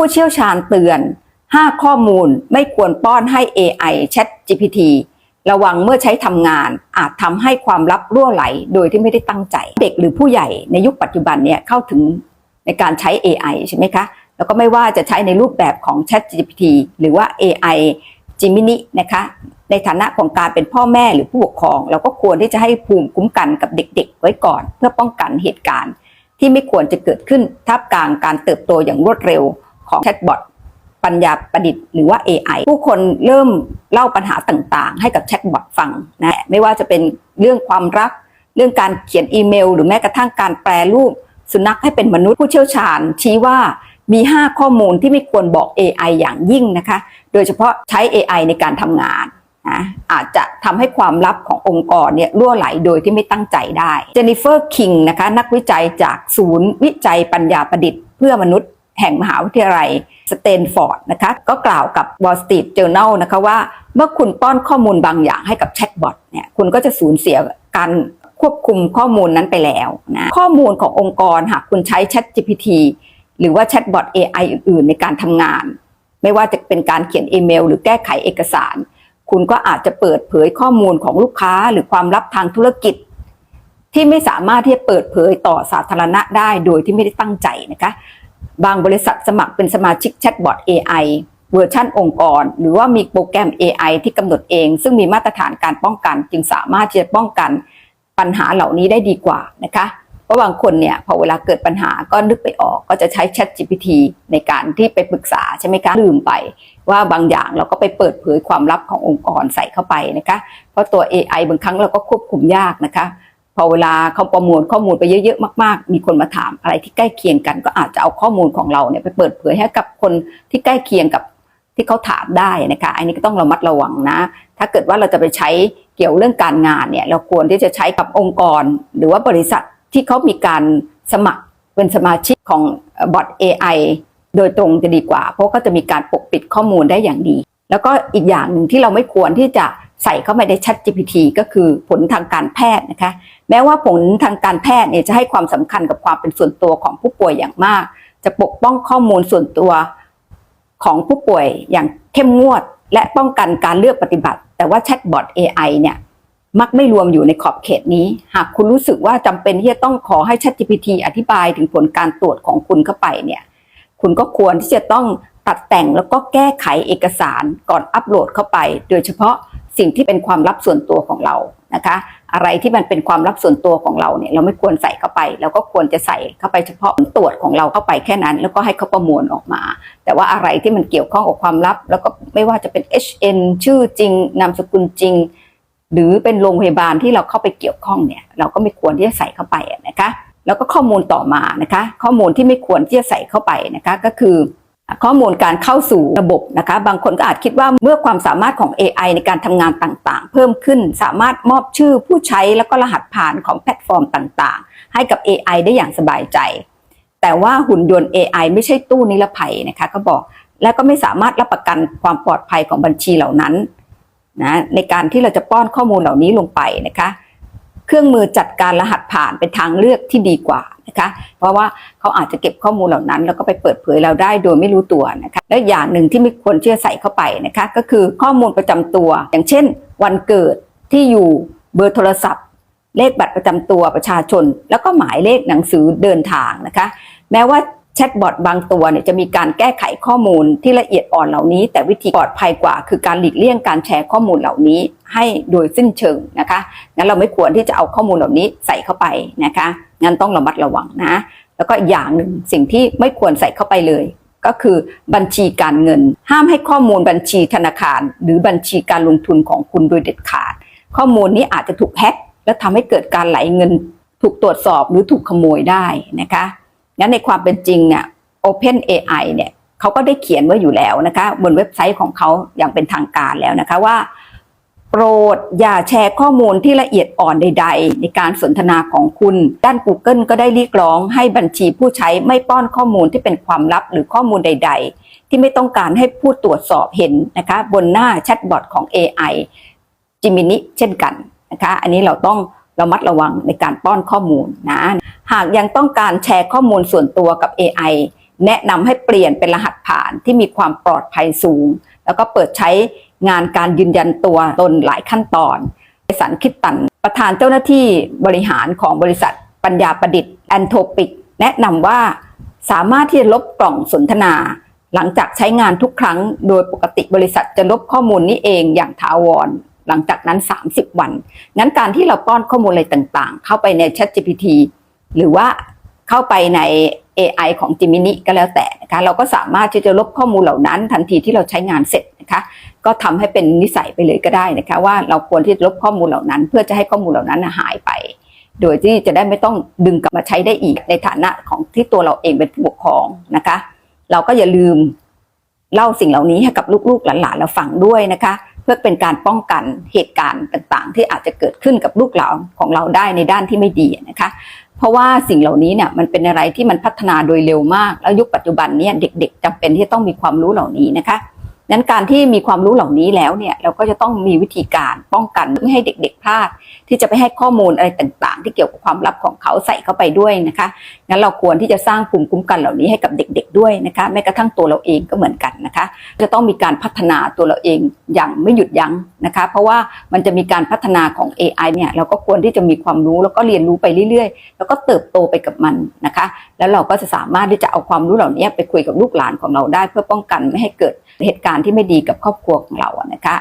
ผู้เชี่ยวชาญเตือน 5 ข้อมูลไม่ควรป้อนให้ AI Chat GPT ระวังเมื่อใช้ทำงานอาจทำให้ความลับรั่วไหล โดยที่ไม่ได้ตั้งใจ เด็กหรือผู้ใหญ่ในยุคปัจจุบันเนี่ยเข้าถึงในการใช้ AI ใช่ไหมคะ แล้วก็ไม่ว่าจะใช้ในรูปแบบของ Chat GPT หรือว่า AI Gemini นะคะ ในฐานะของการเป็นพ่อแม่หรือผู้ปกครอง เราก็ควรที่จะให้ภูมิคุ้มกันกับเด็กๆ ไว้ก่อน เพื่อป้องกันเหตุการณ์ ที่ไม่ควรจะเกิดขึ้นท่ามกลางการเติบโตอย่างรวดเร็ว ของแชทบอทปัญญาประดิษฐ์หรือว่า AI ผู้คนเริ่มเล่าปัญหาต่างๆ ให้กับแชทบอทฟังนะไม่ว่าจะเป็นเรื่องความรัก เรื่องการเขียนอีเมล หรือแม้กระทั่งการแปลรูป สุนัขให้เป็นมนุษย์ผู้เชี่ยวชาญ ชี้ว่ามี 5 ข้อมูลที่ไม่ควรบอก AI อย่างยิ่งนะคะ โดยเฉพาะใช้ AI ในการทำงานนะอาจจะทำให้ความลับขององค์กรเนี่ยรั่วไหลโดยที่ไม่ตั้งใจได้เจนนิเฟอร์คิงนะคะนักวิจัยจากศูนย์วิจัยปัญญาประดิษฐ์เพื่อมนุษย์ แห่งมหาวิทยาลัยสเตนฟอร์ดนะคะก็กล่าวกับ Wall Street Journal นะคะว่า เมื่อคุณป้อนข้อมูลบางอย่างให้กับแชทบอทเนี่ยคุณก็จะสูญเสียการควบคุมข้อมูลนั้นไปแล้วนะข้อมูลขององค์กรหากคุณใช้ Chat GPT หรือว่าแชทบอท AI อื่นๆ ในการทำงาน ไม่ว่าจะเป็นการเขียนอีเมล หรือแก้ไขเอกสาร คุณก็อาจจะเปิดเผยข้อมูลของลูกค้า หรือความลับทางธุรกิจ ที่ไม่สามารถที่จะเปิดเผยต่อสาธารณะได้โดยที่ไม่ได้ตั้งใจนะคะ บางบริษัทสมัครเป็นสมาชิกแชทบอท AI เวอร์ชันองค์กร หรือว่ามีโปรแกรม AI ที่กำหนดเอง ซึ่งมีมาตรฐานการป้องกัน จึงสามารถที่จะป้องกันปัญหาเหล่านี้ได้ดีกว่านะคะเพราะบางคนเนี่ยพอเวลาเกิดปัญหาก็นึกไปออกก็จะใช้ Chat GPT ในการที่ไปปรึกษาใช่ไหมคะลืมไป ว่าบางอย่างเราก็ไปเปิดเผยความลับขององค์กรใส่เข้าไปนะคะ เพราะตัว AI บางครั้งเราก็ควบคุมยากนะคะ พอเวลาเขาประมวลข้อมูลไปเยอะๆมากๆ มีคนมาถามอะไรที่ใกล้เคียงกัน ก็อาจจะเอาข้อมูลของเราเนี่ยไปเปิดเผยให้กับคนที่ใกล้เคียงกับที่เขาถามได้นะคะอันนี้ก็ต้องระมัดระวังนะ ถ้าเกิดว่าเราจะไปใช้เกี่ยวเรื่องการงานเนี่ยเราควรที่จะใช้กับองค์กร หรือว่าบริษัทที่เขามีการสมัครเป็นสมาชิกของบอท AI โดยตรงจะดีกว่า เพราะก็จะมีการปกปิดข้อมูลได้อย่างดี แล้วก็อีกอย่างหนึ่งที่เราไม่ควรที่จะ ใส่เข้าไปใน Chat GPT ก็คือผลทางการแพทย์นะคะ แม้ว่าผลทางการแพทย์เนี่ยจะให้ความสำคัญกับความเป็นส่วนตัวของผู้ป่วยอย่างมาก จะปกป้องข้อมูลส่วนตัวของผู้ป่วยอย่างเข้มงวด และป้องกันการเลือกปฏิบัติ แต่ว่าแชทบอท AI เนี่ยมักไม่รวมอยู่ในขอบเขตนี้ หากคุณรู้สึกว่าจำเป็นที่จะต้องขอให้ ChatGPT อธิบายถึงผลการตรวจของคุณเข้าไปเนี่ย คุณก็ควรที่จะต้องตัดแต่งแล้วก็แก้ไขเอกสารก่อนอัปโหลดเข้าไป โดยเฉพาะ สิ่งที่เป็นความลับส่วนตัวของเรานะคะ อะไรที่มันเป็นความลับส่วนตัวของเราเนี่ยเราไม่ควรใส่เข้าไปเราก็ควรจะใส่เข้าไปเฉพาะผลตรวจของเราเข้าไปแค่นั้น แล้วก็ให้เขาประมวลออกมา แต่ว่าอะไรที่มันเกี่ยวข้องกับความลับ แล้วก็ไม่ว่าจะเป็น HN ชื่อจริงนามสกุลจริง หรือเป็นโรงพยาบาลที่เราเข้าไปเกี่ยวข้องเนี่ยเราก็ไม่ควรที่จะใส่เข้าไปนะคะ แล้วก็ข้อมูลต่อมานะคะ ข้อมูลที่ไม่ควรที่จะใส่เข้าไปนะคะก็คือ ข้อมูลการเข้าสู่ระบบนะคะ บางคนก็อาจคิดว่าเมื่อความสามารถของ AI ในการทำงานต่างๆ เพิ่มขึ้นสามารถมอบชื่อผู้ใช้แล้วก็รหัสผ่านของแพลตฟอร์มต่างๆ ให้กับ AI ได้อย่างสบายใจ แต่ว่าหุ่นยนต์ AI ไม่ใช่ตู้นิรภัยนะคะก็บอกและก็ไม่สามารถรับประกันความปลอดภัยของบัญชีเหล่านั้นนะในการที่เราจะป้อนข้อมูลเหล่านี้ลงไปนะคะ เครื่องมือจัดการรหัสผ่านเป็นทางเลือกที่ดีกว่านะคะ เพราะว่าเขาอาจจะเก็บข้อมูลเหล่านั้น แล้วก็ไปเปิดเผยเราได้โดยไม่รู้ตัวนะคะ และอย่างหนึ่งที่ไม่ควรเชื่อใส่เข้าไปนะคะ ก็คือข้อมูลประจำตัว อย่างเช่น วันเกิดที่อยู่เบอร์โทรศัพท์ เลขบัตรประจำตัวประชาชน แล้วก็หมายเลขหนังสือเดินทางนะคะ แม้ว่า แชทบอทบางตัวเนี่ยจะมีการแก้ไขข้อมูลที่ละเอียดอ่อนเหล่านี้ แต่วิธีปลอดภัยกว่า คือการหลีกเลี่ยงการแชร์ข้อมูลเหล่านี้ ให้โดยสิ้นเชิงนะคะงั้นเราไม่ควรที่จะเอาข้อมูลเหล่านี้ใส่เข้าไปนะคะงั้นต้องระมัดระวังนะ แล้วก็อย่างหนึ่งสิ่งที่ไม่ควรใส่เข้าไปเลย ก็คือบัญชีการเงิน ห้ามให้ข้อมูลบัญชีธนาคาร หรือบัญชีการลงทุนของคุณโดยเด็ดขาด ข้อมูลนี้อาจจะถูกแฮ็กและทำให้เกิดการไหลเงิน ถูกตรวจสอบหรือถูกขโมยได้นะคะ งั้นในความเป็นจริงเนี่ย Open AI เนี่ยเขาก็ได้เขียนไว้อยู่แล้วนะคะ บนเว็บไซต์ของเขาอย่างเป็นทางการแล้วนะคะว่า โปรดอย่าแชร์ข้อมูลที่ละเอียดอ่อนใด ๆ ในการสนทนาของคุณ ด้าน Google ก็ได้เรียกร้องให้บัญชีผู้ใช้ไม่ป้อนข้อมูลที่เป็นความลับหรือข้อมูลใด ๆ ที่ไม่ต้องการให้ผู้ตรวจสอบเห็นนะคะ บนหน้าแชทบอทของ AI Gemini เช่นกันนะคะ อันนี้เราต้อง ระมัดระวังในการป้อนข้อมูลนะ หากยังต้องการแชร์ข้อมูลส่วนตัวกับ AI แนะนำให้เปลี่ยนเป็นรหัสผ่านที่มีความปลอดภัยสูง แล้วก็เปิดใช้งานการยืนยันตัวตนหลายขั้นตอนสันคิดตัน ประธานเจ้าหน้าที่บริหารของบริษัทปัญญาประดิษฐ์แอนโทปิก แนะนำว่าสามารถที่จะลบกล่องสนทนา หลังจากใช้งานทุกครั้ง โดยปกติบริษัทจะลบข้อมูลนี้เองอย่างถาวร หลังจากนั้น 30 วัน งั้นการที่เราป้อนข้อมูลอะไรต่างๆ เข้าไปใน Chat GPT หรือว่าเข้าไปใน AI ของ Gemini ก็แล้วแต่นะคะเราก็สามารถที่จะลบข้อมูลเหล่านั้น ทันทีที่เราใช้งานเสร็จนะคะก็ทำให้เป็นนิสัยไปเลยก็ได้นะคะว่าเราควรที่จะลบข้อมูลเหล่านั้น เพื่อจะให้ข้อมูลเหล่านั้นหายไป โดยที่จะได้ไม่ต้องดึงกลับมาใช้ได้อีกในฐานะของที่ตัวเราเองเป็นผู้ปกครองนะคะ เราก็อย่าลืมเล่าสิ่งเหล่านี้ให้กับลูกๆหลานๆเราฟังด้วยนะคะ พื่อเป็นการป้องกันเหตุการณ์ต่างๆ ที่อาจจะเกิดขึ้นกับลูกหลานของเราได้ในด้านที่ไม่ดีนะคะ เพราะว่าสิ่งเหล่านี้เนี่ยมันเป็นอะไรที่มันพัฒนาโดยเร็วมาก แล้วยุคปัจจุบันเนี่ยเด็ก ๆจำเป็นที่ต้องมีความรู้เหล่านี้นะคะนั้นการที่มีความรู้เหล่านี้แล้วเนี่ยเราก็จะต้องมีวิธีการป้องกันไม่ให้เด็ก ๆพลาด ที่จะไปให้ข้อมูลอะไรต่าง ๆ ที่เกี่ยวกับความลับของเขาใส่เข้าไปด้วยนะคะงั้นเราควรที่จะสร้างภูมิคุ้มกันเหล่านี้ให้กับเด็ก ๆ ด้วยนะคะแม้กระทั่งตัวเราเองก็เหมือนกันนะคะ จะต้องมีการพัฒนาตัวเราเองอย่างไม่หยุดยั้งนะคะ เพราะว่ามันจะมีการพัฒนาของ AI เนี่ยเราก็ควรที่จะมีความรู้แล้วก็เรียนรู้ไปเรื่อย ๆ แล้วก็เติบโตไปกับมันนะคะ แล้วเราก็จะสามารถที่จะเอาความรู้เหล่านี้ไปคุยกับลูกหลานของเราได้ เพื่อป้องกันไม่ให้เกิดเหตุการณ์ที่ไม่ดีกับครอบครัวของเรานะคะ